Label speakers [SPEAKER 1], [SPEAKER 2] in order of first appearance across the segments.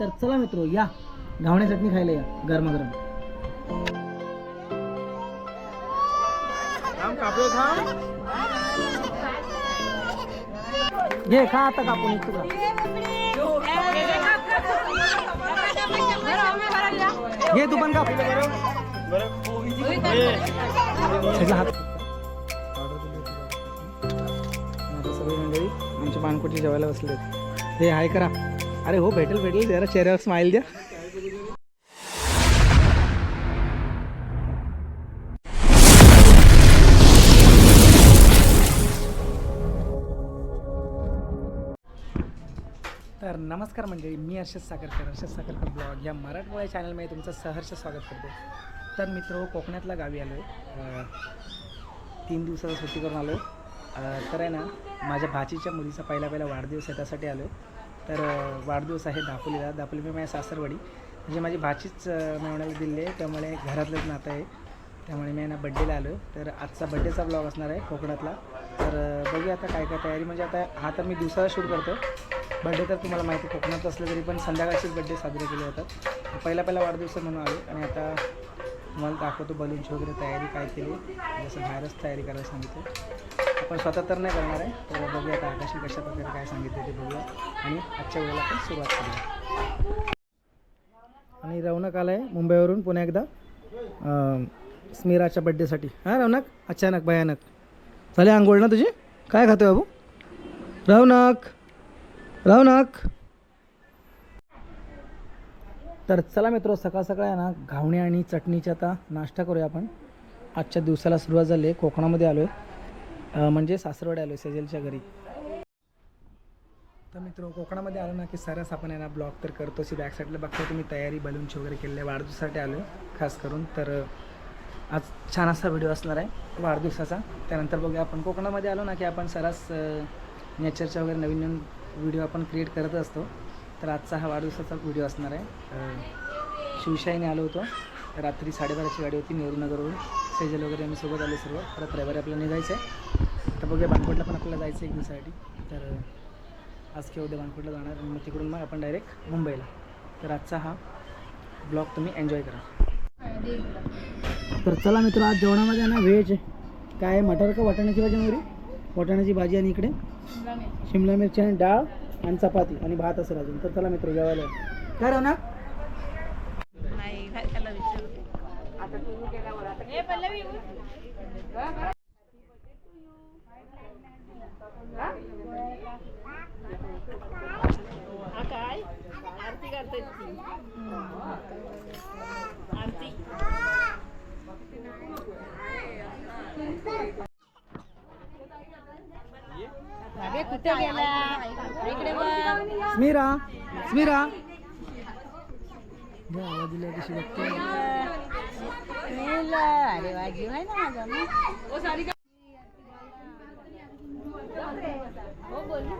[SPEAKER 1] तर चला मित्र या. घावण्या चटणी खायला या गरमागरम. घे खा आता कापून एक तुकडा घे तू पण काप सगळी मंडळी आमच्या पानकोटी जेवायला बसले हे हाय करा. अरे हो भेटेल भेटेल. जरा चेहऱ्यावर स्माईल द्या. तर नमस्कार मंडळी मी हर्षद साखरकर. हर्षद साखरकर ब्लॉग या मराठमोळ्या चॅनलमध्ये तुमचं सहर्ष स्वागत करतो. तर मित्र हो, कोकणातल्या गावी आलो आहे तीन दिवसाचा सुट्टी करून आलो आहे तर आहे ना माझ्या भाचीच्या मुलीचा पहिला पहिला वाढदिवस आहे त्यासाठी आलो आहे तर वाढदिवस आहे दापोलीला. दापोली म्हणजे मी माझ्या सासरवाडी. म्हणजे माझी भाचीच अ, मेवण्याला दिली आहे. त्यामुळे घरातलंच नातं आहे. त्यामुळे मी यांना बड्डेला आलो तर आजचा बड्डेचा ब्लॉग असणार आहे कोकणातला. तर अ, बघूया आता काय काय तयारी. म्हणजे आता हा तर मी दिवसाला शूट करतो बड्डे तर तुम्हाला माहिती कोकणात असलं तरी पण संध्याकाळचेच बड्डे साजरे केले जातात. पहिला पहिला वाढदिवस म्हणून आलो. आणि आता तुम्हाला दाखवतो बलूनची वगैरे तयारी काय केली जसं बाहेरच तयारी करायला सांगितलं. आपण स्वतः तर नाही करणार आहे तर बघूया आता आकाशी कशा प्रकारे काय सांगितलं ते बघूया. आणि आजच्या वेळेला आपण सुरुवात करूया. आणि रौनक आला आहे मुंबईवरून पुन्हा एकदा. स्मिराच्या बड्डेसाठी हां रौनक? अचानक भयानक. झाले आंघोळ ना तुझी? काय खातो बाबू? रौनक! रौनक! तर चला मित्र सकाळ सकाळ आहे ना घावणे आणि चटणीचा आता नाश्ता करूया आपण. आजच्या दिवसाला सुरुवात झाली आहे कोकणामध्ये आलो आहे म्हणजे सासरवाडी आलो आहे सेजलच्या घरी. तर मित्र कोकणामध्ये आलो ना की सरस आपण आहे ना ब्लॉग तर करतोच बॅक साईडला बघतो तुम्ही तयारी बलूनची वगैरे केलेली आहे. वाढदिवसासाठी आलो आहे खास करून. तर आज छान असा व्हिडिओ असणार आहे वाढदिवसाचा. त्यानंतर बघूया आपण. कोकणामध्ये आलो ना की आपण सरस नेचरच्या वगैरे नवीन नवीन व्हिडिओ आपण क्रिएट करत असतो. तर आजचा हा वाढदिवसाचा व्हिडिओ असणार आहे. शिवशाहीने आलो होतो. रात्री साडेबाराची गाडी होती नेहरूनगरवरून. सेजल वगैरे आम्ही सोबत आलो सर्व. परत रविवारी आपल्याला निघायचं आहे तर बघूया बानकोटला पण आपल्याला जायचं आहे एक दिवसासाठी तर आज किंवा उद्या बानकोटला जाणार आणि मग तिकडून मग आपण डायरेक्ट मुंबईला. तर आजचा हा ब्लॉग तुम्ही एन्जॉय करा. तर चला मित्र आज जेवणामध्ये आहे ना व्हेज काय आहे? मटर का वाटाण्याची भाजी मोरी वाटाण्याची भाजी आणि इकडे? शिमला मिरची आणि डाळ. आणि चपाती आणि भात असेल अजून तर चला मित्र जेवायला. काय राहणार
[SPEAKER 2] कुठे गेला इकडे बघ
[SPEAKER 1] स्मिरा स्मिरा द्या आवाज दिला कशी बघते
[SPEAKER 2] मेला. अरे वा जीव आहे ना माझा मग. हो, बोल ना.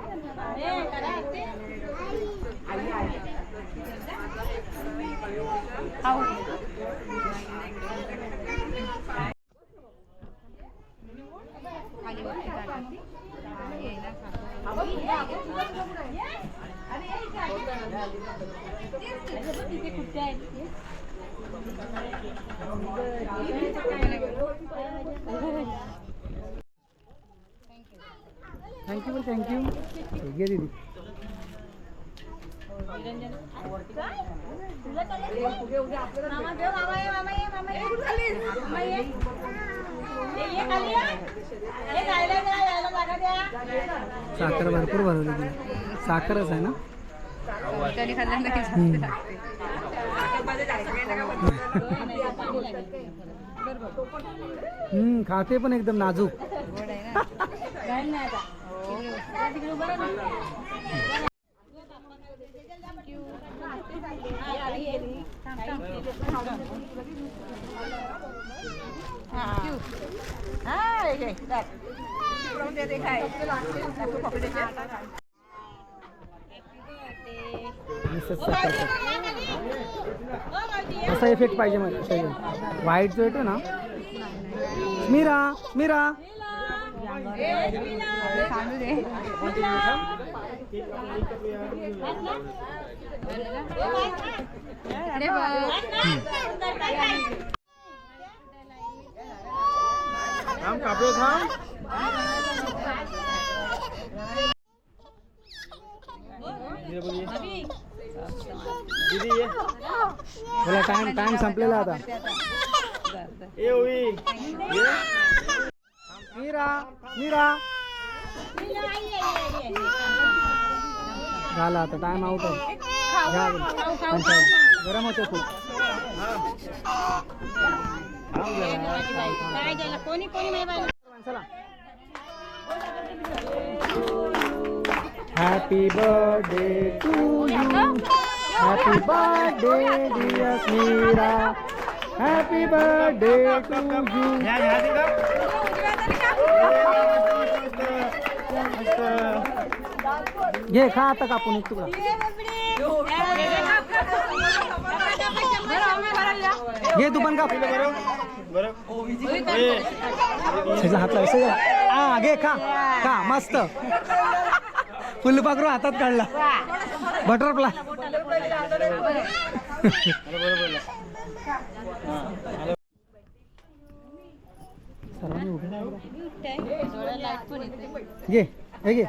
[SPEAKER 2] ए, कुठे आहेत ते?
[SPEAKER 1] थँक्यू थँक्यू घे दीदी साखर भरपूर भरवली गेली साखरच आहे ना? हम्म. हम्म, खाते पण एकदम नाजूक.
[SPEAKER 2] हा. हा. हा, हे
[SPEAKER 1] असा इफेक्ट पाहिजे मला व्हाईट जो येतो ना
[SPEAKER 2] सांगू दे
[SPEAKER 3] थांब कापडे थांब ये ये.
[SPEAKER 1] बोला टाइम टाइम संपलेला आता.
[SPEAKER 3] ए हुई मीरा
[SPEAKER 1] मीरा. मीरा आई आई आई झाला आता. टाइम आउट आहे. घ्या. पंचावन्न. गरम होते खूप.
[SPEAKER 3] थांब जरा
[SPEAKER 2] कोणी कोणी
[SPEAKER 1] चला happy birthday to you happy birthday dear Meera happy birthday to you घे खा आता कापून एक तुकडा. घे तू पण काप.
[SPEAKER 3] बरं
[SPEAKER 1] त्याचा हात लाव सगळं. हा घे खा. खा मस्त. फुलपाखरू हातात काढला. बटरफ्लाय. सर्वांनी घे घे.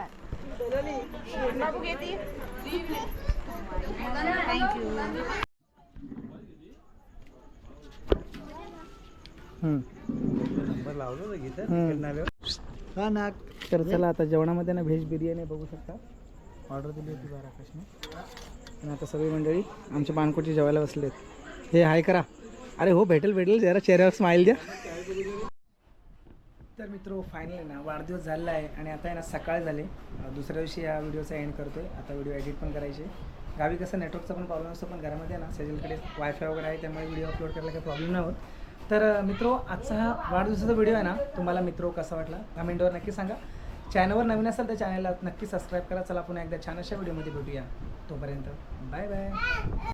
[SPEAKER 1] हा ना तर चला आता जेवणामध्ये ना व्हेज बिर्याणी बघू शकता. ऑर्डर दिली होती बारा आकाशने आणि आता सगळी मंडळी आमच्या पानकोटची जेवायला बसलेत. हे हाय करा. अरे हो भेटेल भेटेल. जरा चेहऱ्यावर स्माईल द्या. तर मित्र फायनली ना वाढदिवस झालेला आहे आणि आता आहे ना सकाळ झाले. दुसऱ्या दिवशी या व्हिडिओचा एंड करतो आहे आता व्हिडिओ एडिट पण करायचे. गावी कसं नेटवर्कचा पण प्रॉब्लेम असतो पण घरामध्ये ना सेजलकडे वायफाय वगैरे आहे त्यामुळे व्हिडिओ अपलोड करायला काही प्रॉब्लेम नाही होत. तर मित्रो आजचा हा वाढदिवसाचा व्हिडिओ आहे ना तुम्हाला मित्रो कसा वाटला? कमेंटवर नक्की सांगा. चॅनलवर नवीन असेल तर चॅनलला नक्की सबस्क्राईब करा. चला पुन्हा एकदा छान अशा व्हिडिओमध्ये भेटूया. तोपर्यंत बाय बाय